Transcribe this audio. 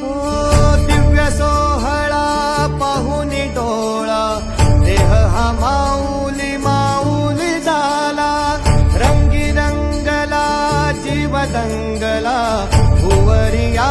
दिव्य सोहळा पाहुनी डोळा देह हा माऊली माऊली झाला रंगी रंगला जीव दंगला भुवरिया